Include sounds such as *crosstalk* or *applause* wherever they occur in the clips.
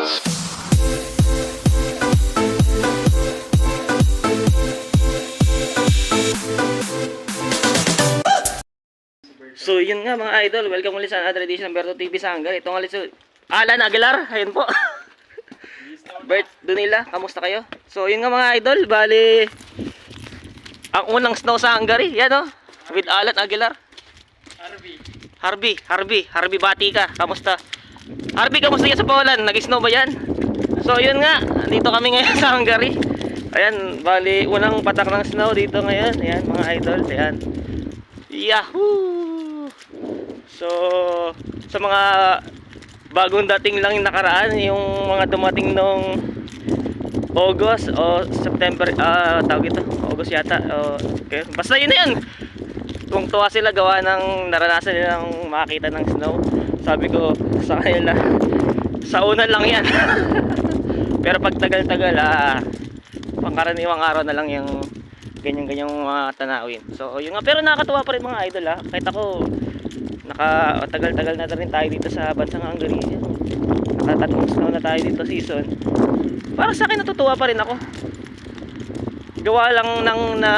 So yun nga mga idol, welcome ulit sa another edition ng Berto TV Sanggar. Ito nga ulit si Alan Aguilar, ayun po. *laughs* Bert Dunila, kamusta kayo? So yun nga mga idol, bali ang unang snow sa Hungary, yan oh, with Alan Aguilar. Harvey. Harvey, Harvey, Harvey Batika, kamusta? Harvey, kamusta yan sa Poland? Nag-snow ba yan? So yun nga, dito kami ngayon *laughs* sa Hungary. Ayan, bali unang patak ng snow dito ngayon. Ayan mga idol, ayan. Yahoo! So, sa mga bagong dating lang yung nakaraan, yung mga dumating nung August o September, ah, tawag ito, August yata. O, okay. Basta yun na yun. Kung tuwa sila gawa ng naranasan nilang makakita ng snow. Sabi ko sa kanila, sa una lang yan. *laughs* Pero pag tagal-tagal, ah, pangkaraniwang araw na lang yung ganyan-ganyang mga tanawin. So, yun nga. Pero nakakatuwa pa rin mga idol ha. Kahit ako, naka tagal-tagal na rin tayo dito sa bansang Hungary. Nakatatlong snow na tayo dito season. Para sa akin natutuwa pa rin ako. Gawa lang ng na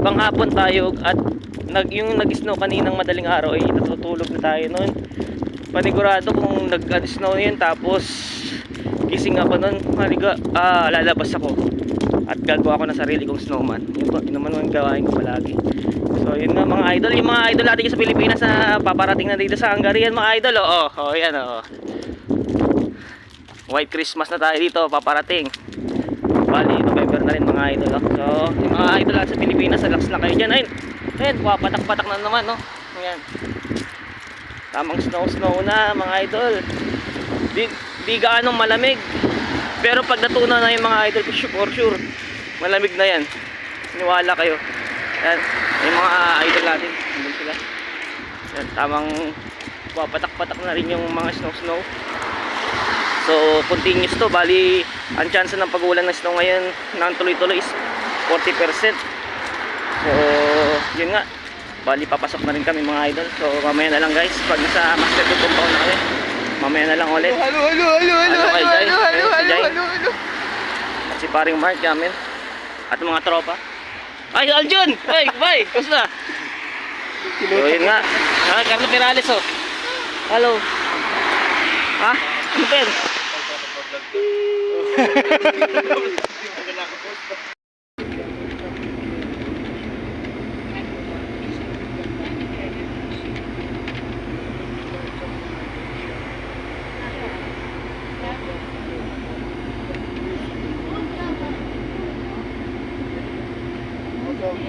panghapon tayo at nag yung nag-snow kaninang madaling araw ay natutulog na tayo noon. Panigurado kung nag-snow yun tapos gising ako noon, haliga, ah, lalabas ako at gagawa ko ng sarili kong snowman. Yun, po, yun naman ang gawain ko palagi. So yun nga mga idol, yung mga idol natin sa Pilipinas na paparating na dito sa Hungary, yan mga idol, oo, oh, oh, yan oh. White Christmas na tayo dito, paparating. Bali, November na rin mga idol. Oh. So, yung mga idol natin sa Pilipinas, relax lang kayo dyan. Ayun, ayun, papatak-patak na naman, no? Ayan. Tamang snow-snow na, mga idol. Di, di gaanong malamig. Pero pag natunaw na yung mga idol, for sure, malamig na yan. Niwala kayo. Yan, yung mga idol natin. Nandun sila. Yan, tamang papatak-patak na rin yung mga snow-snow. So, continuous to. Bali, ang chance ng pag-ulan ng snow ngayon ng tuloy-tuloy is 40%. So, yun nga. Bali, papasok na rin kami mga idol. So, mamaya na lang guys. Pag nasa master compound na kami, mamaya na lang ulit. Halo, halo, halo, halo, halo, halo, halo, Jai. halo, halo. At si paring Mark Jamil. At mga tropa. Ay, Aljun! Ay, bye! Kumusta? So, yun nga. Ah, Carlo Perales, oh. Hello. Ha? Ano pa *laughs*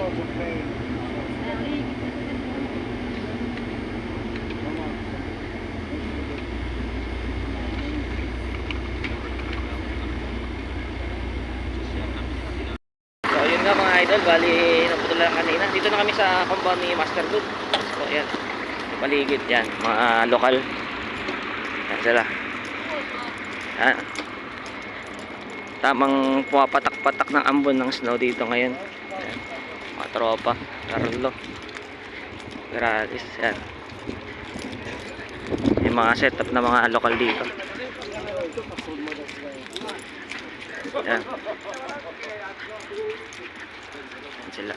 yan? So, yun nga mga idol. Bali, naputol lang kanina. Dito na kami sa compound ni Master Good. So, yan. Sa paligid yan. Mga lokal. Yan sila. Yan. Tamang pumapatak-patak ng ambon ng snow dito ngayon. Tropa. Carlo. Gratis. Yan. Yung mga setup na mga lokal dito. Yan. Yan sila.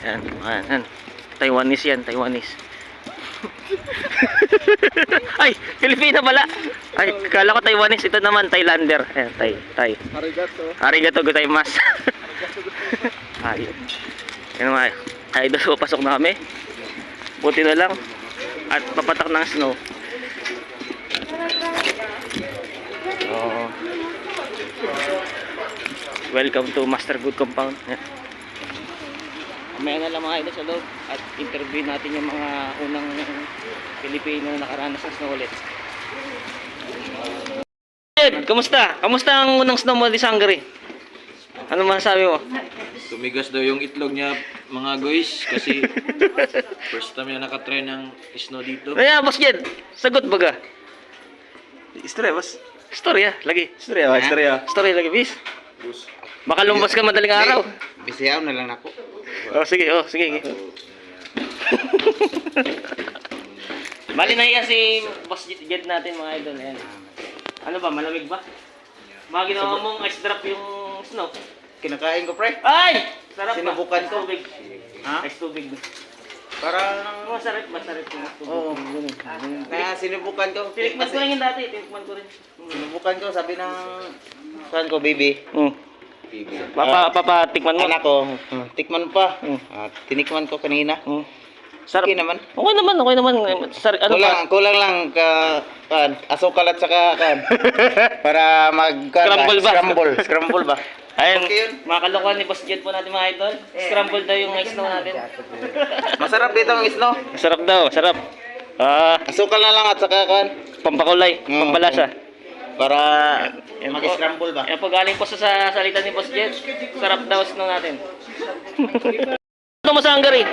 Yan, yan, yan. Taiwanese yan, Taiwanese. *laughs* Ay, Pilipina pala. Ay, kala ko Taiwanese. Ito naman, Thailander. Ayan, Thai, Thai. Arigato. Arigato gozaimasu. *laughs* Ayun. Yan mga idol, pasok na kami. Buti na lang. At papatak ng snow. So, welcome to Master Good Compound. Yan. Mamaya na lang mga idol sa loob at interview natin yung mga unang Pilipino na nakaranas ng snow ulit. Ed, kamusta? Kamusta ang unang snow mo di sa Hungary? Ano masasabi mo? Tumigas daw yung itlog niya mga guys kasi first time niya nakatry ng snow dito. Kaya, boss Jed, sagot baga. Istorya, boss. Storya, lagi. Istorya, ba? Istorya. Story lagi, bis. Baka lumabas ka madaling araw. Bisiyaw na lang ako. Oh, sige, oh, sige. sige. *laughs* Bali na kasi boss jet jet natin mga idol. Ayan. Ano ba, malamig ba? Mga ginawa mong ice drop yung snow. Kinakain ko, pre. Ay! Sarap Sinubukan Ice ko. tubig. Ha? Ice tubig. Parang, Masarap, masarap yung ice tubig. Oo. kaya sinubukan ko. Tinikman ko rin yung dati, tinikman ko rin. Sinubukan ko, sabi ng, saan ko, baby? Hmm. Papa, papa, tikman mo. Anak ko, hmm, tikman pa. Hmm. At tinikman ko kanina. Hmm. Sarap. Okay naman. Okay naman, okay naman. Sar ano kulang, pa? kulang lang ka, kan, asukal at saka kan. *laughs* para mag kan, Scramble ba? Scramble, *laughs* scramble ba? Ayun, Okay yun. mga kalokohan ni Boss Jet po natin mga idol. Scramble daw yung ice snow natin. *laughs* Masarap dito ang isno. Sarap daw, sarap. Ah, Asukal na lang at saka kan, pampakulay, Mm. pampalasa. para Yan po. mag-scramble ba? Yan po, galing po sa, sa salita ni Boss Jet. Sarap daw snow natin. Ano mo sa Hungary?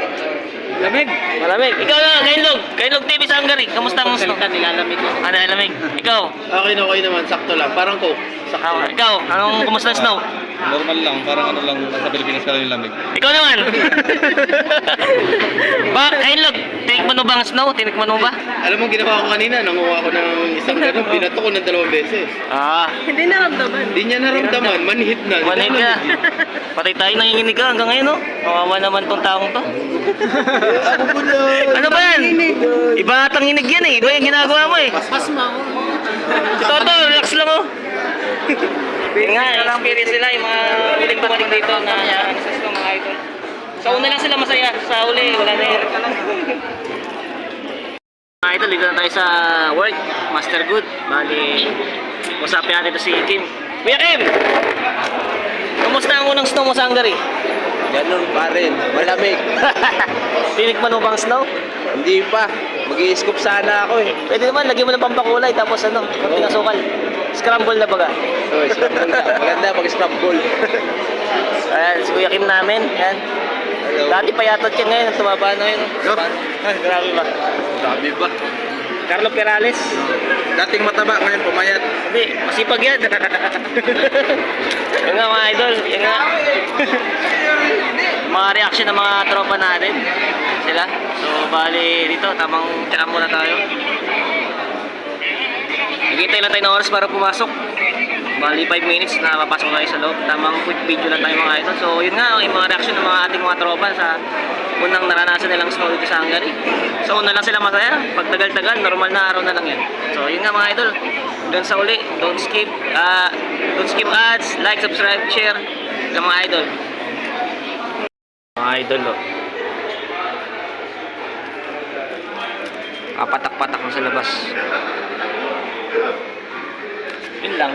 Lamig. Malamig. Ikaw na, Kainlog. Kainlog TV sa Hungary. Kamusta ang snow? nilalamig ko. Ano, lamig. Ikaw. Okay na okay naman, sakto lang. Parang ko. Ah, ikaw, anong kumusta ang snow? Normal lang. Parang ano lang, sa Pilipinas ka lang yung lamig. Ikaw naman. *laughs* ba, Kainlog, tinikman mo ba ang snow? Tinikman mo ba? Alam mo, ginawa ko kanina, nanguha ko ng isang ganun, *laughs* binato ko ng dalawang beses. Ah, Hindi niya naramdaman, manhit na. Manay ka. Patay tayo nanginginig ka hanggang ngayon, no? Kawawa naman tong taong to. *laughs* ano ba yan? Iba atang inig yan eh. Iba yung ginagawa mo eh. Pasma ko. Toto, relax lang oh. *laughs* Yun nga, experience nila yung mga huling bumalik dito na ano sa snow, mga idol. Sa una lang sila masaya, sa uli wala na yan. *laughs* Mga idol, dito na tayo sa work, Master Good. Bali, usapin natin ito si Kim. Kuya Kim! Kumusta ang unang snow mo sa Hungary? Ganun pa rin, malamig. *laughs* Tinikman mo bang snow? Hindi pa, mag scoop sana ako eh. Pwede naman, lagyan mo ng pampakulay tapos ano, konting asukal. Scramble na baga. So, scramble na. Maganda mag-scramble. *laughs* Ayan, si Kuya Kim namin. Ayan. Dati payatot yan ngayon, tumaba na yun. No? Ay, grabe ba? Sabi ba? Carlo Perales. Dating mataba, ngayon pumayat. Hindi, masipag yan. *laughs* yun nga mga idol, yun nga. Mga reaction ng mga tropa natin. Sila. So, bali dito, tamang tira muna tayo. Nagintay lang tayo ng oras para pumasok. Bali 5 minutes na mapasok tayo sa loob. Tamang quick video lang tayo mga idol. So, yun nga, yung mga reaction ng mga ating mga tropa sa unang naranasan nilang snow dito sa Hungary. So, una lang sila masaya. Pag tagal-tagal, normal na araw na lang yan. So, yun nga mga idol. Doon sa uli, don't skip, ah, don't skip ads, like, subscribe, share. Yung mga idol. Mga idol, oh. Kapatak-patak mo sa labas. Yun lang.